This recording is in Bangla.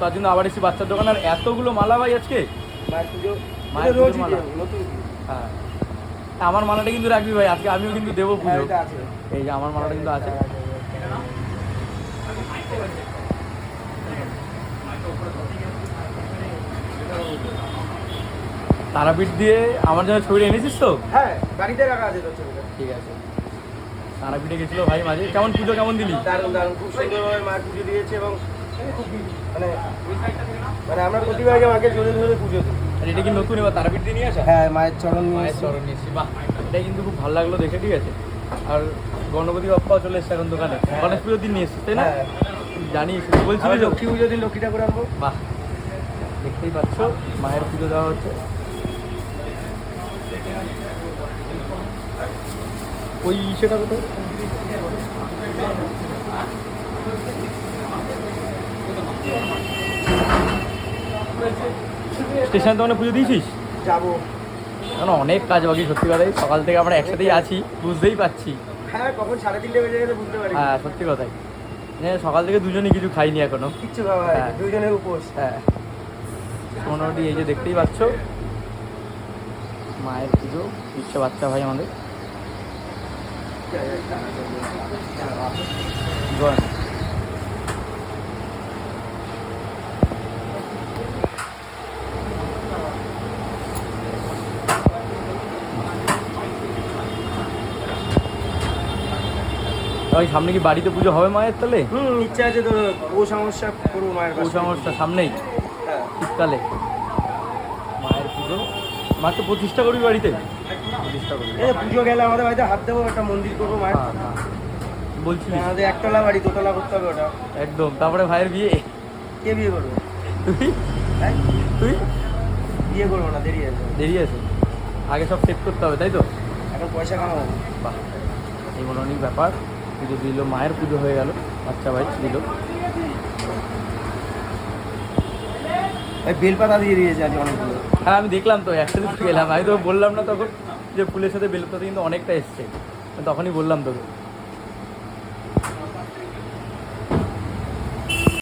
তার জন্য আবার এসেছি বাচ্চার দোকান। আর এতগুলো মালা ভাই আজকে? মায়ের পুজো। মালা। হ্যাঁ। আমার মালাটা কিন্তু রাখবি ভাই আজকে আমিও কিন্তু দেবো হ্যাঁ, পুজো এই যে আমার মালাটা কিন্তু আছে। তারাপীঠ দিয়ে আমার জন্য ছবি এনেছিস তো? হ্যাঁ রাখা আছে ছবিটা। ঠিক আছে। তারাপীঠে গেছিল ভাই মাঝে। কেমন পুজো কেমন দিলি? দারুণ দারুণ। খুব সুন্দরভাবে মায়ের পুজো দিয়েছে এবং মানে মানে আমরা প্রতিবার মাকে জোরে জোরে পুজো দিই। আর এটা কি নতুন? এবার তারাপীঠ দিয়ে নিয়ে আসা? হ্যাঁ মায়ের চরণ মায়ের এসেছি। চরণ নিয়েছি বাহ এটাই কিন্তু খুব ভালো লাগল দেখে ঠিক আছে? আর গণপতি বাপ্পাও চলে এসছে এখন দোকানে। হ্যাঁ। গণেশ পুজোর দিন নিয়ে এসছিস তাই না? হ্যাঁ। জানিস বলছিলি লক্ষ্মী পুজো দিন লক্ষ্মী ঠাকুর আনব। বাহ দেখতেই পাচ্ছ মায়ের পুজো দেওয়া হচ্ছে। ওই সেটা কোথায়? স্টেশন দোকানে পুজো দিয়েছিস? যাব। এখন অনেক কাজ বাকি সত্যি কথাই। সকাল থেকে আমরা একসাথেই আছি বুঝতেই পারছি। হ্যাঁ কখন? সাড়ে তিনটে বেজে গেলে বুঝতে পারি হ্যাঁ সত্যি কথাই। হ্যাঁ সকাল থেকে দুজনেই কিছু খাইনি এখনও। কিচ্ছু খাওয়া হ্যাঁ। হয়নি দুইজনের উপোস। হ্যাঁ। মোটামুটি এই যে দেখতেই পাচ্ছ মায়ের পুজো ইচ্ছে বাচ্চা ভাই আমাদের। জয় মা। ওই সামনে কি বাড়িতে পুজো হবে মায়ের তাহলে হুম ইচ্ছা আছে তো ও সমস্যা করব মায়ের ও সমস্যা সামনেই। হ্যাঁ। শীতকালে। মায়ের পুজো। মাকে তো প্রতিষ্ঠা করবি বাড়িতে? প্রতিষ্ঠা করবি। পুজো গেলে আমাদের বাড়িতে হাত দেবো একটা মন্দির করব মায়ের। হ্যাঁ, হ্যাঁ। বলছিলিস আমাদের একতলা বাড়ি দোতলা করতে হবে ওটা। একদম। তারপরে ভাইয়ের বিয়ে? কে বিয়ে করবে? তুই? তুই? বিয়ে করব না দেরি আছে। দেরি আছে। আগে সব সেট করতে হবে তাই তো? এখন পয়সা কামাবো। বাহ। এই অনেক ব্যাপার। পুজো দিল মায়ের পুজো হয়ে গেল বাচ্চা ভাই দিল। বেলপাতা দিয়ে দিয়েছে আজ অনেকগুলো। হ্যাঁ আমি দেখলাম তো একসাথে পেলাম। আমি তো বললাম না তখন যে ফুলের সাথে বেলপাতা কিন্তু অনেকটা এসছে। তখনই বললাম তোকে।